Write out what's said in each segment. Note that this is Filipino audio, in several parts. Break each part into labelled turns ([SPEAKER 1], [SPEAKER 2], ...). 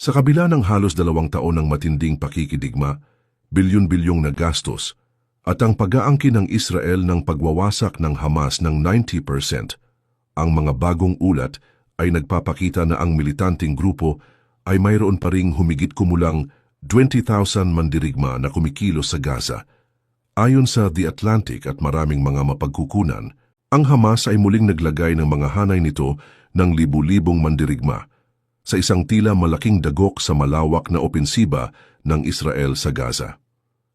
[SPEAKER 1] Sa kabila ng halos dalawang taon ng matinding pakikidigma, bilyon-bilyong na gastos, at ang pag-aangkin ng Israel ng pagwawasak ng Hamas ng 90%, ang mga bagong ulat ay nagpapakita na ang militanteng grupo ay mayroon pa ring humigit kumulang 20,000 mandirigma na kumikilos sa Gaza. Ayon sa The Atlantic at maraming mga mapagkukunan, ang Hamas ay muling naglagay ng mga hanay nito ng libu-libong mandirigma sa isang tila malaking dagok sa malawak na opensiba ng Israel sa Gaza.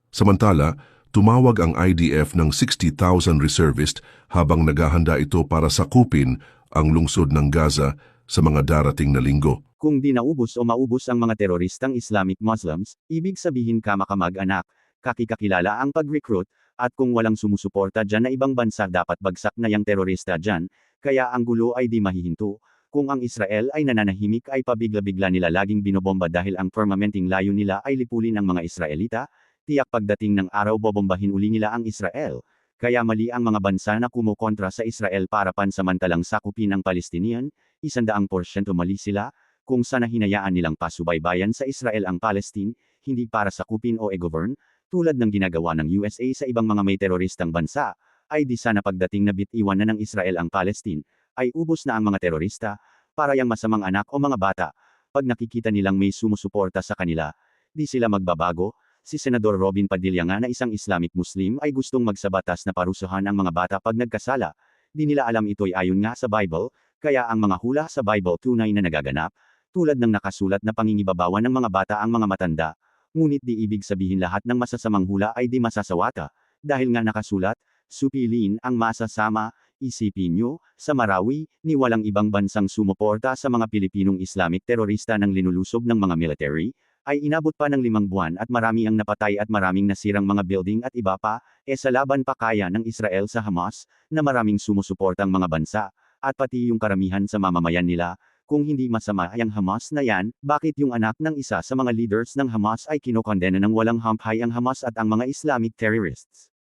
[SPEAKER 1] Samantala, tumawag ang IDF ng 60,000 reservist habang naghahanda ito para sakupin ang lungsod ng Gaza sa mga darating na linggo.
[SPEAKER 2] Kung di naubos o maubos ang mga teroristang Islamic Muslims, ibig sabihin kamakamag-anak, kakikakilala ang pag-recruit, at kung walang sumusuporta dyan na ibang bansa dapat bagsak na yung terorista dyan, kaya ang gulo ay di mahihinto. Kung ang Israel ay nananahimik ay pabigla-bigla nila laging binobomba dahil ang permanenting layo nila ay lipulin ang mga Israelita, tiyak pagdating ng araw bobombahin uli nila ang Israel. Kaya mali ang mga bansa na kumukontra sa Israel para pansamantalang sakupin ang Palestinian, isandaang porsyento mali sila, kung sana hinayaan nilang pasubaybayan sa Israel ang Palestine, hindi para sakupin o e-govern, tulad ng ginagawa ng USA sa ibang mga may teroristang bansa, ay di sana pagdating na bitiwan na ng Israel ang Palestine, ay ubos na ang mga terorista, para yang masamang anak o mga bata, pag nakikita nilang may sumusuporta sa kanila, di sila magbabago, si Senador Robin Padilla nga na isang Islamic Muslim ay gustong magsabatas na parusahan ang mga bata pag nagkasala, di nila alam ito'y ayon nga sa Bible, kaya ang mga hula sa Bible tunay na nagaganap, tulad ng nakasulat na pangingibabawan ng mga bata ang mga matanda, ngunit di ibig sabihin lahat ng masasamang hula ay di masasawata, dahil nga nakasulat, supilin ang masasama, isipin nyo, sa Marawi, ni walang ibang bansang sumuporta sa mga Pilipinong Islamic terorista ng linulusob ng mga military, ay inabot pa ng limang buwan at marami ang napatay at maraming nasirang mga building at iba pa, e sa laban pa kaya ng Israel sa Hamas, na maraming sumusuportang mga bansa, at pati yung karamihan sa mamamayan nila, kung hindi masama ay ang Hamas na yan, bakit yung anak ng isa sa mga leaders ng Hamas ay kinokondena ng walang hampay ang Hamas at ang mga Islamic terrorists?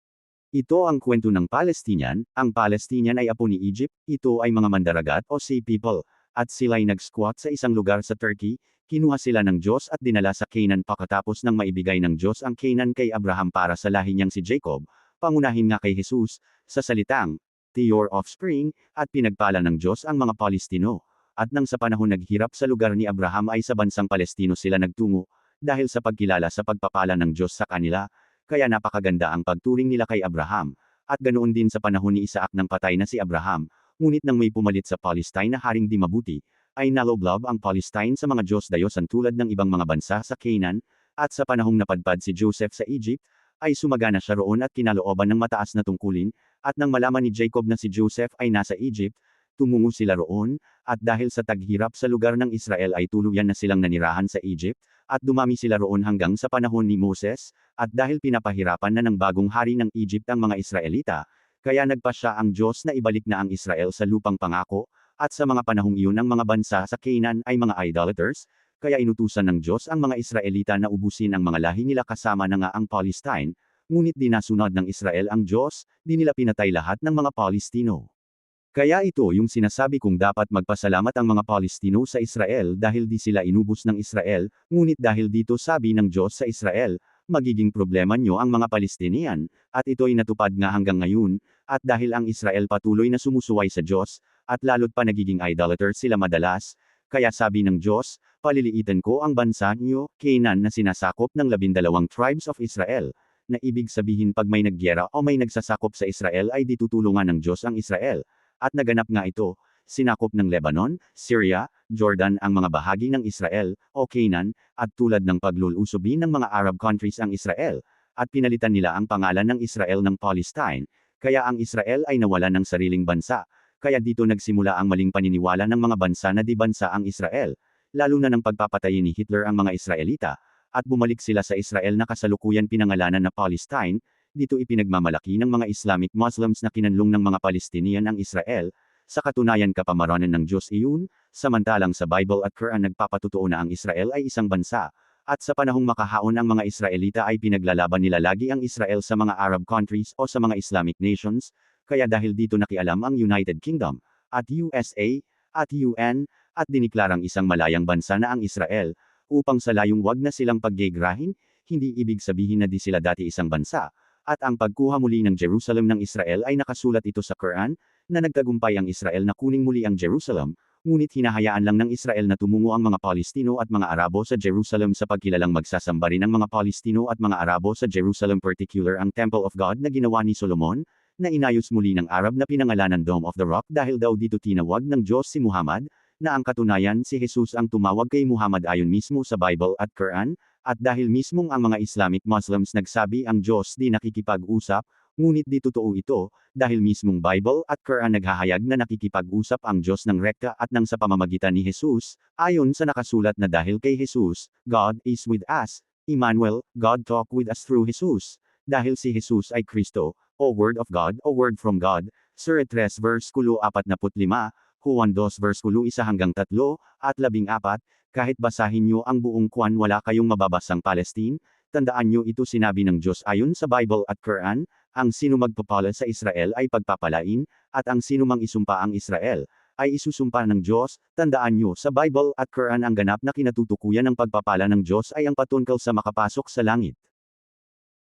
[SPEAKER 2] Ito ang kwento ng Palestinian, ang Palestinian ay apo ni Egypt, ito ay mga mandaragat o sea people, at sila'y nag-squat sa isang lugar sa Turkey, kinuha sila ng Diyos at dinala sa Canaan pakatapos ng maibigay ng Diyos ang Canaan kay Abraham para sa lahi niyang si Jacob, pangunahin nga kay Jesus, sa salitang, your offspring, at pinagpala ng Diyos ang mga Palestino. At nang sa panahon naghirap sa lugar ni Abraham ay sa bansang Palestino sila nagtungo, dahil sa pagkilala sa pagpapala ng Diyos sa kanila, kaya napakaganda ang pagturing nila kay Abraham, at ganoon din sa panahon ni Isaac nang patay na si Abraham, ngunit nang may pumalit sa Palestine na haring di mabuti, ay naloblob ang Palestine sa mga Diyos-dayosan tulad ng ibang mga bansa sa Canaan, at sa panahong napadpad si Joseph sa Egypt, ay sumagana siya roon at kinalooban ng mataas na tungkulin, at nang malaman ni Jacob na si Joseph ay nasa Egypt, tumungo sila roon, at dahil sa taghirap sa lugar ng Israel ay tuluyan na silang nanirahan sa Egypt, at dumami sila roon hanggang sa panahon ni Moses, at dahil pinapahirapan na ng bagong hari ng Egypt ang mga Israelita, kaya nagpa siya ang Diyos na ibalik na ang Israel sa lupang pangako, at sa mga panahong iyon ang mga bansa sa Canaan ay mga idolaters, kaya inutusan ng Diyos ang mga Israelita na ubusin ang mga lahi nila kasama na nga ang Palestine, ngunit di nasunod ng Israel ang Diyos, di nila pinatay lahat ng mga Palestino. Kaya ito yung sinasabi kong dapat magpasalamat ang mga Palestino sa Israel dahil di sila inubos ng Israel, ngunit dahil dito sabi ng Diyos sa Israel, magiging problema nyo ang mga Palestinian, at ito'y natupad nga hanggang ngayon, at dahil ang Israel patuloy na sumusuway sa Diyos, at lalo't pa nagiging idolater sila madalas, kaya sabi ng Diyos, paliliitan ko ang bansa niyo, Canaan na sinasakop ng labindalawang tribes of Israel, na ibig sabihin pag may nagyera o may nagsasakop sa Israel ay ditutulungan ng Diyos ang Israel, at naganap nga ito, sinakop ng Lebanon, Syria, Jordan ang mga bahagi ng Israel, o Canaan, at tulad ng paglulusobin ng mga Arab countries ang Israel, at pinalitan nila ang pangalan ng Israel ng Palestine, kaya ang Israel ay nawala ng sariling bansa, kaya dito nagsimula ang maling paniniwala ng mga bansa na di bansa ang Israel, lalo na ng pagpapatay ni Hitler ang mga Israelita, at bumalik sila sa Israel na kasalukuyan pinangalanan na Palestine, dito ipinagmamalaki ng mga Islamic Muslims na kinanlong ng mga Palestinian ang Israel, sa katunayan kapamaranan ng Diyos iyon, samantalang sa Bible at Quran nagpapatutuo na ang Israel ay isang bansa, at sa panahong makahaon ang mga Israelita ay pinaglalaban nila lagi ang Israel sa mga Arab countries o sa mga Islamic nations, kaya dahil dito nakialam ang United Kingdom, at USA, at UN, at diniklarang isang malayang bansa na ang Israel, upang sa layong wag na silang paggegrahin, hindi ibig sabihin na di sila dati isang bansa, at ang pagkuha muli ng Jerusalem ng Israel ay nakasulat ito sa Quran, na nagtagumpay ang Israel na kuning muli ang Jerusalem, ngunit hinahayaan lang ng Israel na tumungo ang mga Palestino at mga Arabo sa Jerusalem sa pagkilalang magsasamba rin ang mga Palestino at mga Arabo sa Jerusalem particular ang Temple of God na ginawa ni Solomon, na inayos muli ng Arab na pinangalanan Dome of the Rock dahil daw dito tinawag ng Diyos si Muhammad, na ang katunayan si Jesus ang tumawag kay Muhammad ayon mismo sa Bible at Quran, at dahil mismong ang mga Islamic Muslims nagsabi ang Diyos di nakikipag-usap, ngunit di totoo ito, dahil mismong Bible at Quran naghahayag na nakikipag-usap ang Diyos ng rekta at nang sa pamamagitan ni Jesus, ayon sa nakasulat na dahil kay Jesus, God is with us, Emmanuel, God talk with us through Jesus. Dahil si Jesus ay Kristo, o Word of God, o Word from God, Sur 3 verse 45, Juan 2 verse 1 hanggang 3, at 14, kahit basahin nyo ang buong kwan wala kayong mababasang Palestine, tandaan nyo ito sinabi ng Diyos ayon sa Bible at Quran, ang sino magpapala sa Israel ay pagpapalain, at ang sino mang isumpa ang Israel, ay isusumpa ng Diyos, tandaan nyo sa Bible at Quran ang ganap na kinatutukuyan ng pagpapala ng Diyos ay ang patungkol sa makapasok sa langit.